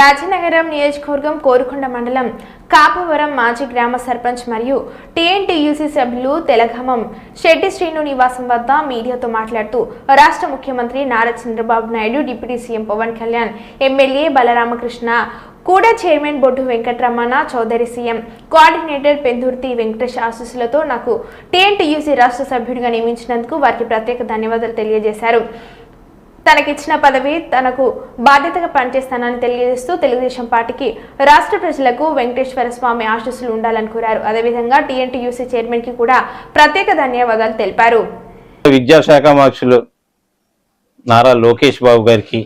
రాజనగరం నియోజకవర్గం కోరుకొండ మండలం కాపవరం మాజీ గ్రామ సర్పంచ్ మరియు టీఎన్టీయూసీ సభ్యులు తెలఘమం. శెట్టి శ్రీను నివాసం వద్ద మీడియాతో మాట్లాడుతూ రాష్ట్ర ముఖ్యమంత్రి Nara Chandrababu Naidu deputy CM Pawan Kalyan MLA Balaramakrishna కూడా chairman Boddu Venkataramana Chowdary CM coordinator Pendurthi Venkatesh ఆశీస్సులతో నాకు టీఎన్టీయూసీ రాష్ట్ర సభ్యుడిగా నియమించినందుకు వారికి ప్రత్యేక ధన్యవాదాలు తెలియజేశారు. తనకిచ్చిన పదవి తనకు బాధ్యతగా పనిచేస్తానని తెలియజేస్తూ తెలుగుదేశం పార్టీకి రాష్ట్ర ప్రజలకు వెంకటేశ్వర స్వామి ఆశీస్సులు ఉండాలని కోరారు. అదేవిధంగా టీఎన్టీయూసీ చైర్మన్కి కూడా ప్రత్యేక ధన్యవాదాలు తెలిపారు. విద్యాశాఖ మార్క్షులు నారా లోకేష్ బాబు గారికి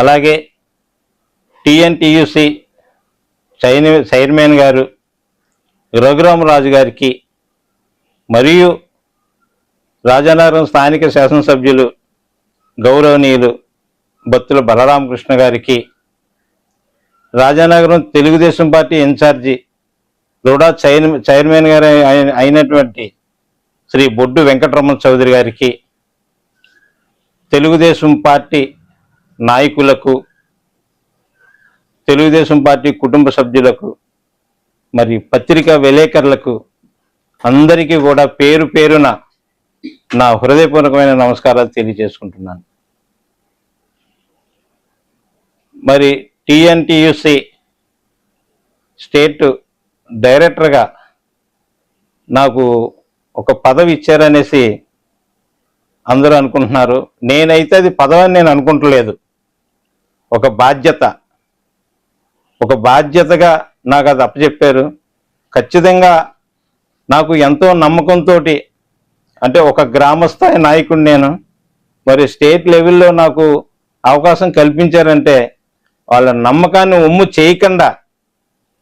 అలాగే టిఎన్టీయుసి చైర్ చైర్మన్ గారు రఘురామరాజు గారికి మరియు రాజానగరం స్థానిక శాసనసభ్యులు గౌరవనీయులు బత్తుల బలరామకృష్ణ గారికి Rajanagaram Telugu Desam party in charge RUDA chair chairman గారు అయినటువంటి శ్రీ బొడ్డు వెంకటరమణ చౌదరి గారికి తెలుగుదేశం పార్టీ నాయకులకు తెలుగుదేశం పార్టీ కుటుంబ సభ్యులకు మరి పత్రికా విలేకరులకు అందరికీ కూడా పేరు పేరున నా హృదయపూర్వకమైన నమస్కారాలు తెలియజేసుకుంటున్నాను. మరి టిఎన్టీయుసి స్టేట్ డైరెక్టర్గా నాకు ఒక పదవి ఇచ్చారనేసి అందరూ అనుకుంటున్నారు. నేనైతే అది పదవి అని నేను అనుకుంటలేదు. ఒక బాధ్యత. ఒక బాధ్యతగా నాకు అది అప్పచెప్పారు. ఖచ్చితంగా నాకు ఎంతో నమ్మకంతో అంటే ఒక గ్రామస్థాయి నాయకుడు నేను మరి స్టేట్ లెవెల్లో నాకు అవకాశం కల్పించారంటే వాళ్ళ నమ్మకాన్ని ఉమ్ము చేయకుండా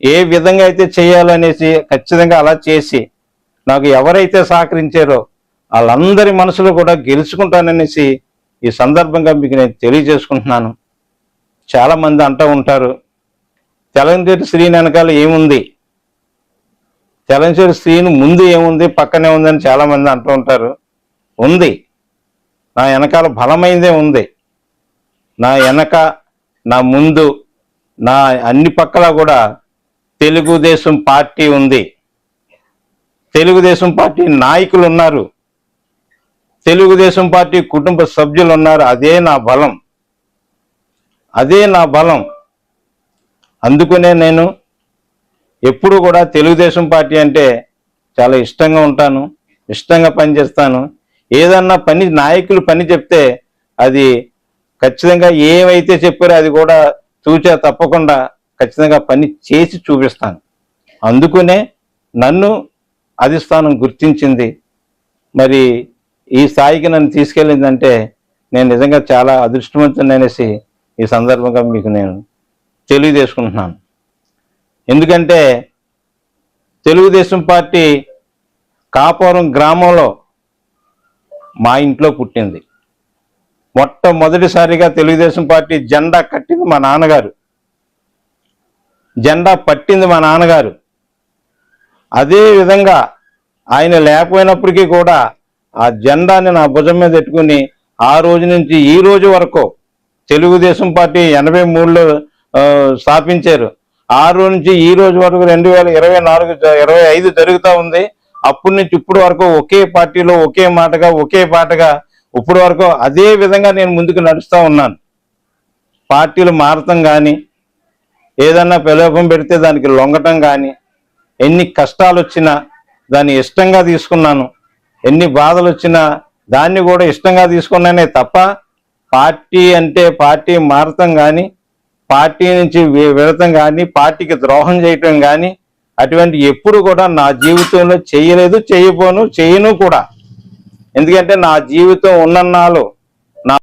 ఏ విధంగా అయితే చేయాలనేసి ఖచ్చితంగా అలా చేసి నాకు ఎవరైతే సహకరించారో వాళ్ళందరి మనసులో కూడా గెలుచుకుంటాననేసి ఈ సందర్భంగా మీకు నేను తెలియజేసుకుంటున్నాను. చాలామంది అంటూ ఉంటారు తెలంచేటి శ్రీని వెనకాల ఏముంది? తెలంచేటి శ్రీని ముందు ఏముంది? పక్కనే ఉందని చాలామంది అంటూ ఉంటారు. ఉంది. నా వెనకాల బలమైందే ఉంది. నా వెనక నా ముందు నా అన్ని పక్కల కూడా తెలుగుదేశం పార్టీ ఉంది. తెలుగుదేశం పార్టీ నాయకులు ఉన్నారు. తెలుగుదేశం పార్టీ కుటుంబ సభ్యులు ఉన్నారు. అదే నా బలం. అదే నా బలం. అందుకనే నేను ఎప్పుడు కూడా తెలుగుదేశం పార్టీ అంటే చాలా ఇష్టంగా ఉంటాను ఇష్టంగా పనిచేస్తాను. ఏదన్నా పని నాయకులు పని చెప్తే అది ఖచ్చితంగా ఏమైతే చెప్పారో అది కూడా చూచా తప్పకుండా ఖచ్చితంగా పని చేసి చూపిస్తాను. అందుకనే నన్ను అధిష్టానం గుర్తించింది. మరి ఈ స్థాయికి నన్ను తీసుకెళ్ళిందంటే నేను నిజంగా చాలా అదృష్టవంతుని అనేసి ఈ సందర్భంగా మీకు నేను తెలియజేసుకుంటున్నాను ఎందుకంటే తెలుగుదేశం పార్టీ కాపురం గ్రామంలో మా ఇంట్లో పుట్టింది. మొట్టమొదటిసారిగా తెలుగుదేశం పార్టీ జెండా కట్టింది మా నాన్నగారు. జెండా పట్టింది మా నాన్నగారు. అదే విధంగా ఆయన లేకపోయినప్పటికీ కూడా ఆ జెండాని నా భుజం మీద పెట్టుకుని ఆ రోజు నుంచి ఈ రోజు వరకు తెలుగుదేశం పార్టీ ఎనభై మూడులో స్థాపించారు. ఆ రోజు నుంచి ఈ రోజు వరకు రెండు వేల ఇరవై నాలుగు ఇరవై ఐదు జరుగుతూ ఉంది. అప్పటి నుంచి ఇప్పుడు వరకు ఒకే పార్టీలో ఒకే మాటగా ఒకే పాటగా ఇప్పుడు వరకు అదే విధంగా నేను ముందుకు నడుస్తూ ఉన్నాను. పార్టీలు మారటం కానీ ఏదన్నా ప్రలోభం పెడితే దానికి లొంగటం కానీ ఎన్ని కష్టాలు వచ్చినా దాన్ని ఇష్టంగా తీసుకున్నాను. ఎన్ని బాధలు వచ్చినా దాన్ని కూడా ఇష్టంగా తీసుకున్నానే తప్ప పార్టీ అంటే పార్టీ మారటం కానీ పార్టీ నుంచి విడతం కానీ పార్టీకి ద్రోహం చేయటం కానీ అటువంటి ఎప్పుడు కూడా నా జీవితంలో చేయలేదు చేయబోను చేయను కూడా. ఎందుకంటే నా జీవితం ఉన్నన్నాళ్ళు